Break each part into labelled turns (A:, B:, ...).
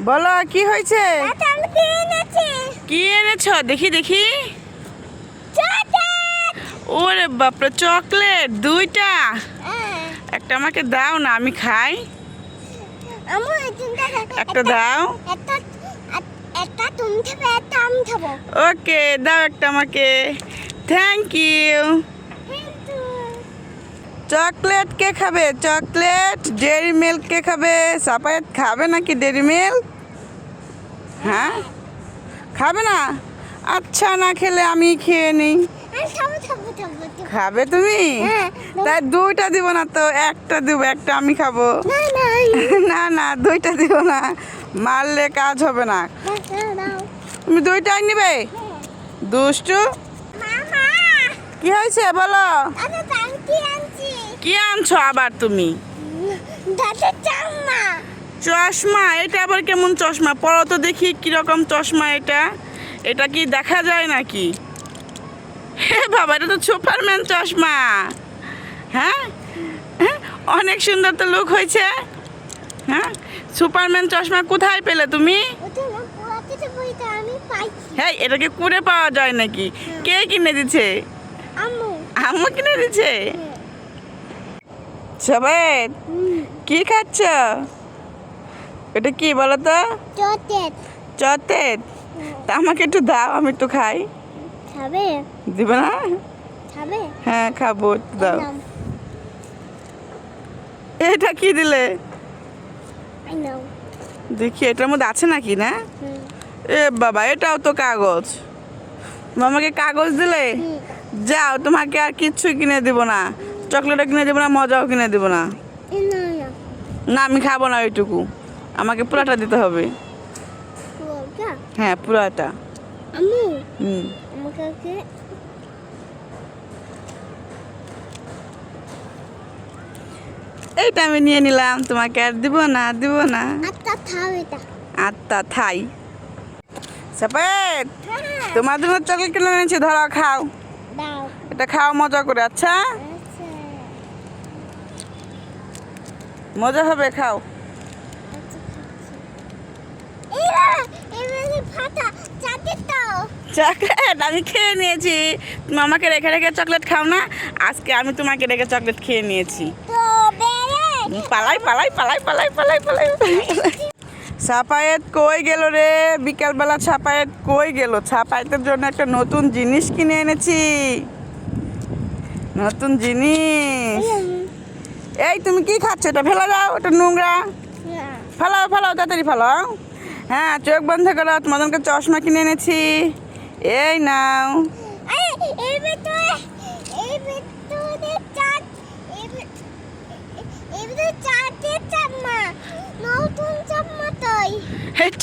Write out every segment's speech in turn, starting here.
A: বলো কি হয়েছে?
B: এনেছি?
A: কি এনেছ? দেখি দেখি। ওরে বাপরে চকলেট দুইটা। একটা আমাকে দাও না আমি খাই। একটা দাও। ওকে দাও একটা আমাকে। থ্যাংক ইউ চকলেট কে খাবে? চকলেট ডেরি মিল্ক কে খাবে? সাপায়াত খাবে নাকি ডেরি মিল্ক? হ্যাঁ? খাবে না? আচ্ছা না খেলে আমি খেয়ে নিই।
B: খাব
A: তুমি?
B: হ্যাঁ।
A: তাই দুইটা দিব না তো একটা দিব একটা আমি খাব।
B: না না
A: দুইটা দিব না। মারলে কাজ হবে না।
B: দাও, দাও।
A: তুমি দুইটাই নিবে? দুষ্টু? কি হয়েছে বলো? কি আনছো আবার তুমি? চশমা এটা আবার কেমন চশমা? পড়ো তো দেখি কীরকম চশমা এটা। এটা কি দেখা যায় নাকি? হে বাবা এটা তো সুপারম্যান চশমা। হ্যাঁ? হ্যাঁ? অনেক সুন্দর তো লুক হয়েছে। হ্যাঁ? সুপারম্যান চশমা কোথায় পেলে তুমি? হ্যাঁ এটাকে কুড়ে পাওয়া যায় নাকি? কে কিনে দিচ্ছে
B: আম্মু।
A: আম্মু কিনে দিচ্ছে
B: হুম
A: কি খাচ্ছ? এটা কি বলো তো চতের তা আমাকে একটু দাও আমি একটু খাই।
B: খাবে?
A: দিবে না?
B: খাবে?
A: হ্যাঁ খাব একটু দাও। এটা কি দিলে? দেখি এটার মধ্যে আছে নাকি না? এ বাবা এটাও তো কাগজ। মামাকে কাগজ দিলে? যাও তোমাকে আর কিচ্ছু কিনে দিব না। চকলেটও কিনে দেবো না মজাও কিনে দেবো না।
B: না
A: আমি খাব না ওইটুকু। আমাকে পুরাটা দিতে হবে। হ্যাঁ পুরাটা। হুম। এইটা আমি নিয়ে নিলাম। তোমাকে আর দিব না দিব না। আত্মা থাই। সাপেট
B: হ্যাঁ।
A: তোমার জন্য চকলেট কিনে এনেছি ধরো খাও। এটা খাও মজা করে আচ্ছা
B: আচ্ছা
A: মজা হবে খাও। চকলেট আমি খেয়ে নিয়েছি। তুমি আমাকে রেখে রেখে চকলেট খাও না আজকে আমি তোমাকে রেখে চকলেট খেয়ে নিয়েছি। পালাই পালাই পালাই পালাই পালাই পালাই। ছাপায়েত কই গেল রে? বিকালবেলা ছাপায়েত কই গেল? ছাপায়েতের জন্য একটা নতুন জিনিস কিনে এনেছি। নতুন জিনিস। এই তুমি কি খাচ্ছ? এটা ফেলা যাও এটা নোংরা। ফেলাও ফেলাও তাড়াতাড়ি ফেলাও। হ্যাঁ চোখ বন্ধ করো তোমাদেরকে চশমা কিনে এনেছি। এই নাও।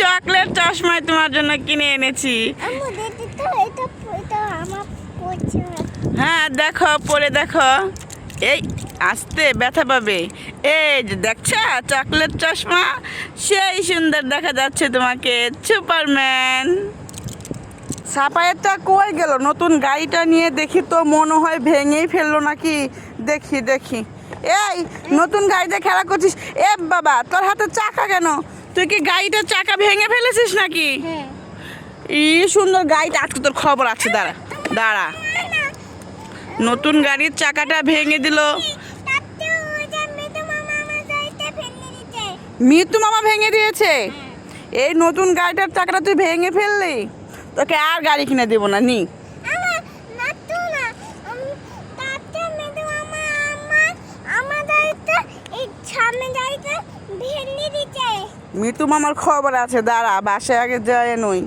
A: চকলেট চশমায় তোমার জন্য কিনে এনেছি। হ্যাঁ দেখো পরে দেখো। এই আস্তে ব্যথা পাবে। এই যে দেখছ চকলেট চশমা? সেই সুন্দর দেখা যাচ্ছে তোমাকে সুপারম্যান। সাপায়েরটা কই গেল? নতুন গাড়িটা নিয়ে দেখি তো মনে হয় ভেঙেই ফেলল নাকি? দেখি দেখি। এই নতুন গাড়িতে খেলা করছিস? এ বাবা তোর হাতে চাকা কেন? তুই কি গাড়িটার চাকা ভেঙে ফেলেছিস নাকি?
B: হ্যাঁ।
A: ই সুন্দর গাড়িটা আজকে তোর খবর আছে দাঁড়া দাঁড়া। নতুন গাড়ির চাকাটা ভেঙে দিল। মৃত্যু মামা ভেঙে দিয়েছে। এই নতুন গাড়িটার চাকাটা তুই ভেঙে ফেললি? তোকে আর গাড়ি কিনে দেবো না নি। মৃত্যু মামার খবর আছে দাঁড়া বাসে আগে যায় নই।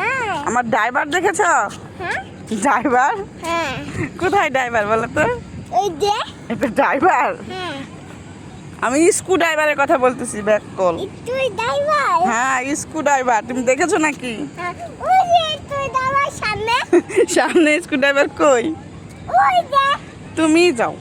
B: হ্যাঁ।
A: আমার ড্রাইভার দেখেছ?
B: হ্যাঁ।
A: ড্রাইভার
B: হ্যাঁ।
A: কোথায় ড্রাইভার বলো তো?
B: ওই যে।
A: এটা ড্রাইভার
B: হ্যাঁ।
A: আমি স্কু ড্রাইভারের কথা বলতেছি ব্যাক কল
B: তুই ড্রাইভার
A: হ্যাঁ স্কু ড্রাইভার তুমি দেখেছ নাকি?
B: হ্যাঁ, ওই যে তুই ড্রাইভার সামনে।
A: সামনে স্কু ড্রাইভার কই?
B: ওই যে।
A: তুমি যাও।